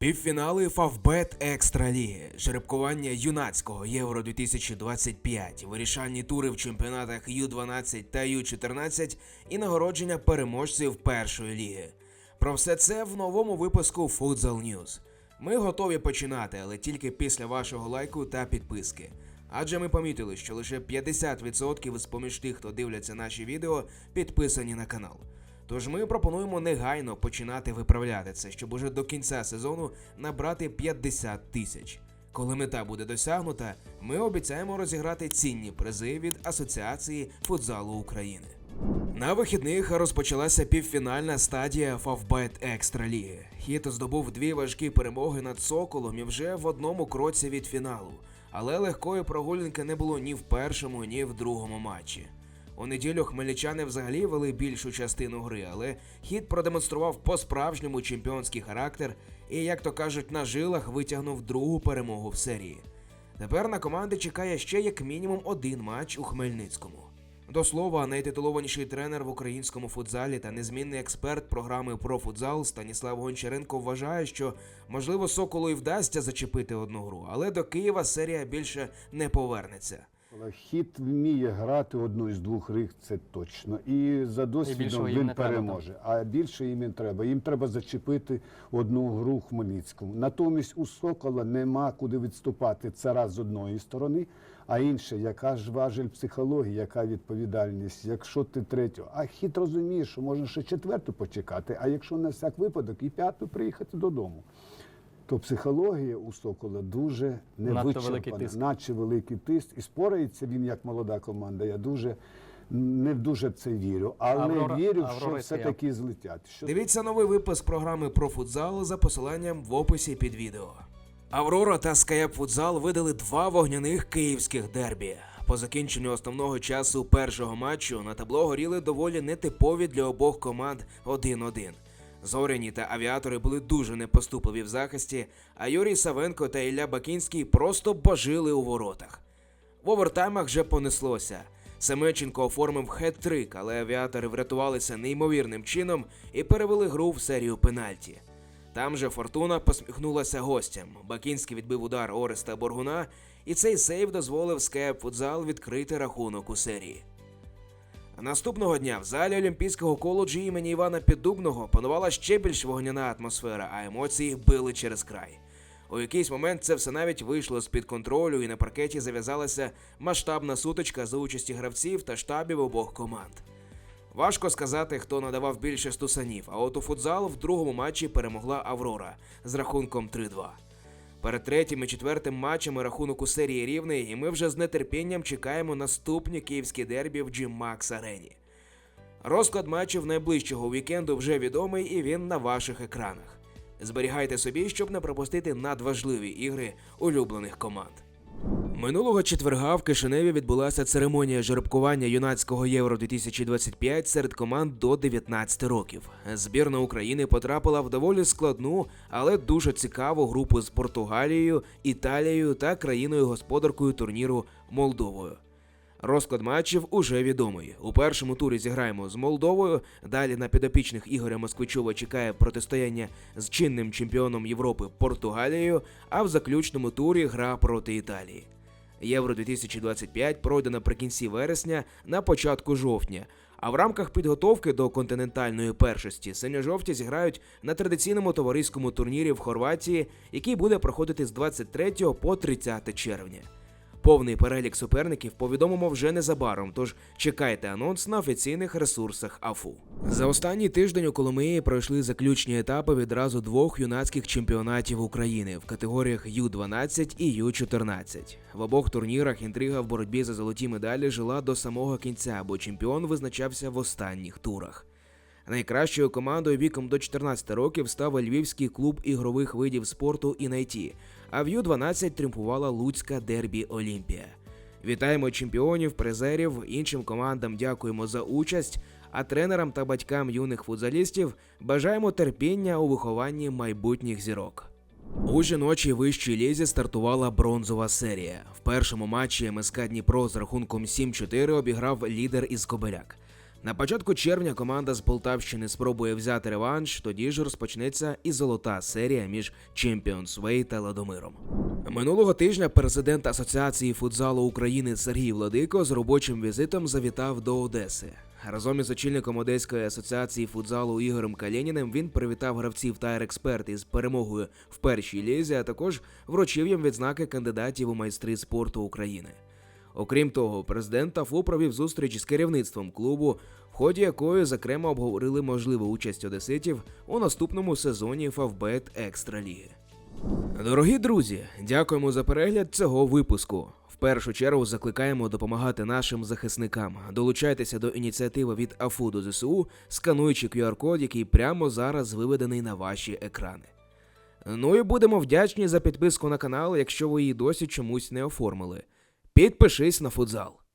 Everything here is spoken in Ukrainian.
Півфінали Фавбет Екстра Ліги, жеребкування юнацького Євро 2025, вирішальні тури в чемпіонатах Ю-12 та Ю-14 і нагородження переможців першої ліги. Про все це в новому випуску Futsal News. Ми готові починати, але тільки після вашого лайку та підписки. Адже ми помітили, що лише 50% з поміж тих, хто дивляться наші відео, підписані на канал. Тож ми пропонуємо негайно починати виправляти це, щоб уже до кінця сезону набрати 50 тисяч. Коли мета буде досягнута, ми обіцяємо розіграти цінні призи від Асоціації футзалу України. На вихідних розпочалася півфінальна стадія Фавбет Екстра Ліги. Хіт здобув дві важкі перемоги над Соколом і вже в одному кроці від фіналу. Але легкої прогулянки не було ні в першому, ні в другому матчі. У неділю хмельничани взагалі вели більшу частину гри, але хід продемонстрував по-справжньому чемпіонський характер і, як то кажуть, на жилах витягнув другу перемогу в серії. Тепер на команди чекає ще як мінімум один матч у Хмельницькому. До слова, найтитулованіший тренер в українському футзалі та незмінний експерт програми про футзал Станіслав Гончаренко вважає, що можливо Соколу і вдасться зачепити одну гру, але до Києва серія більше не повернеться. Хід вміє грати одну із двох гри, це точно. І за досвідом їм він не треба, переможе. А більше їм не треба. Їм треба зачепити одну гру в Хмельницькому. Натомість у Сокола нема куди відступати. Це раз з одної сторони, а інше, яка ж важель психології, яка відповідальність, якщо ти третю. А хід розуміє, що можна ще четверту почекати, а якщо на всяк випадок і п'яту приїхати додому. То психологія у Сокола дуже невичерпана, наче великий тиск. І спорається він як молода команда. Я дуже не дуже в це вірю, але Аврора- вірю, Аврора що все-таки злетять. Що Дивіться новий випуск програми про футзал за посиланням в описі під відео. Аврора та Скаяп Футзал видали два вогняних київських дербі. По закінченню основного часу першого матчу на табло горіли доволі нетипові для обох команд 1-1. Зоряні та авіатори були дуже непоступливі в захисті, а Юрій Савенко та Ілля Бакінський просто божили у воротах. В овертаймах вже понеслося. Семеченко оформив хет-трик, але авіатори врятувалися неймовірним чином і перевели гру в серію пенальті. Там же Фортуна посміхнулася гостям. Бакінський відбив удар Ореста Боргуна, і цей сейв дозволив Скеп Футзал відкрити рахунок у серії. Наступного дня в залі Олімпійського коледжу імені Івана Піддубного панувала ще більш вогняна атмосфера, а емоції били через край. У якийсь момент це все навіть вийшло з-під контролю, і на паркеті зав'язалася масштабна сутичка за участі гравців та штабів обох команд. Важко сказати, хто надавав більше стусанів, а от у футзал в другому матчі перемогла Аврора з рахунком 3-2. Перед третім і четвертим матчами рахунок у серії рівний, і ми вже з нетерпінням чекаємо наступні київські дербі в Gym Max Арені. Розклад матчів найближчого вікенду вже відомий і він на ваших екранах. Зберігайте собі, щоб не пропустити надважливі ігри улюблених команд. Минулого четверга в Кишиневі відбулася церемонія жеребкування юнацького Євро 2025 серед команд до 19 років. Збірна України потрапила в доволі складну, але дуже цікаву групу з Португалією, Італією та країною-господаркою турніру Молдовою. Розклад матчів уже відомий. У першому турі зіграємо з Молдовою. Далі на підопічних Ігоря Москвичова чекає протистояння з чинним чемпіоном Європи Португалією, а в заключному турі гра проти Італії. Євро 2025 пройде наприкінці вересня на початку жовтня. А в рамках підготовки до континентальної першості синьо-жовті зіграють на традиційному товариському турнірі в Хорватії, який буде проходити з 23 по 30 червня. Повний перелік суперників повідомимо вже незабаром, тож чекайте анонс на офіційних ресурсах АФУ. За останній тиждень у Коломиї пройшли заключні етапи відразу двох юнацьких чемпіонатів України в категоріях Ю-12 і Ю-14. В обох турнірах інтрига в боротьбі за золоті медалі жила до самого кінця, бо чемпіон визначався в останніх турах. Найкращою командою віком до 14 років став львівський клуб ігрових видів спорту «Інайті», а в Ю-12 тріумфувала Луцька Дербі Олімпія. Вітаємо чемпіонів, призерів, іншим командам дякуємо за участь, а тренерам та батькам юних футзалістів бажаємо терпіння у вихованні майбутніх зірок. У жіночій вищій лізі стартувала бронзова серія. В першому матчі МСК Дніпро з рахунком 7-4 обіграв лідер із Кобеляк. На початку червня команда з Полтавщини спробує взяти реванш, тоді ж розпочнеться і золота серія між Way та Ладомиром. Минулого тижня президент Асоціації футзалу України Сергій Владико з робочим візитом завітав до Одеси. Разом із очільником Одеської асоціації футзалу Ігорем Калєніним він привітав гравців та експерт із перемогою в першій лізі, а також вручив їм відзнаки кандидатів у майстри спорту України. Окрім того, президент ТАФУ провів зустріч з керівництвом клубу, в ході якої зокрема обговорили можливу участь одеситів у наступному сезоні Фавбет Екстраліги. Дорогі друзі, дякуємо за перегляд цього випуску. В першу чергу закликаємо допомагати нашим захисникам. Долучайтеся до ініціативи від АФУ до ЗСУ, скануючи QR-код, який прямо зараз виведений на ваші екрани. Ну і будемо вдячні за підписку на канал, якщо ви її досі чомусь не оформили. Підпишись на футзал.